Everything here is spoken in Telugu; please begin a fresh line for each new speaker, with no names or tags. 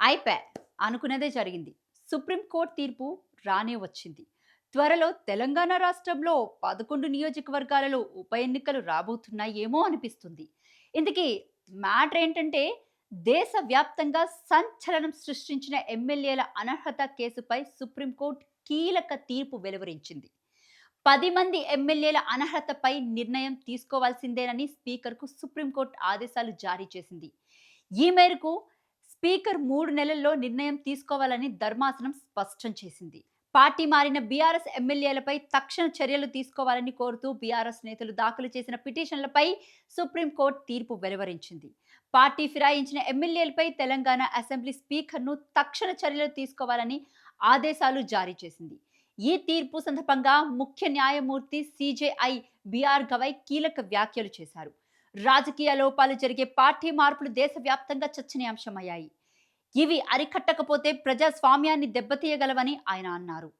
అయిపోయా అనుకున్నదే జరిగింది. సుప్రీంకోర్టు తీర్పు రానే వచ్చింది. త్వరలో తెలంగాణ రాష్ట్రంలో పదకొండు నియోజకవర్గాలలో ఉప ఎన్నికలు రాబోతున్నాయేమో అనిపిస్తుంది. ఇందుకే మ్యాటర్ ఏంటంటే దేశవ్యాప్తంగా సంచలనం సృష్టించిన ఎమ్మెల్యేల అనర్హత కేసుపై సుప్రీంకోర్టు కీలక తీర్పు వెలువరించింది. పది మంది ఎమ్మెల్యేల అనర్హతపై నిర్ణయం తీసుకోవాల్సిందేనని స్పీకర్కు సుప్రీంకోర్టు ఆదేశాలు జారీ చేసింది. ఈ మేరకు స్పీకర్ మూడు నెలల్లో నిర్ణయం తీసుకోవాలని ధర్మాసనం స్పష్టం చేసింది. పార్టీ మారిన బీఆర్ఎస్ ఎమ్మెల్యేలపై తక్షణ చర్యలు తీసుకోవాలని కోరుతూ బీఆర్ఎస్ నేతలు దాఖలు చేసిన పిటిషన్లపై సుప్రీంకోర్టు తీర్పు వెలువరించింది. పార్టీ ఫిరాయించిన ఎమ్మెల్యేలపై తెలంగాణ అసెంబ్లీ స్పీకర్ను తక్షణ చర్యలు తీసుకోవాలని ఆదేశాలు జారీ చేసింది. ఈ తీర్పు సందర్భంగా ముఖ్య న్యాయమూర్తి సిజేఐ బిఆర్ గవై కీలక వ్యాఖ్యలు చేశారు. రాజకీయ లోపాలు జరిగే పార్టీ మార్పులు దేశవ్యాప్తంగా చర్చనీయాంశమయ్యాయి. ఇవి అరికట్టకపోతే ప్రజాస్వామ్యాన్ని దెబ్బతీయగలవని ఆయన అన్నారు.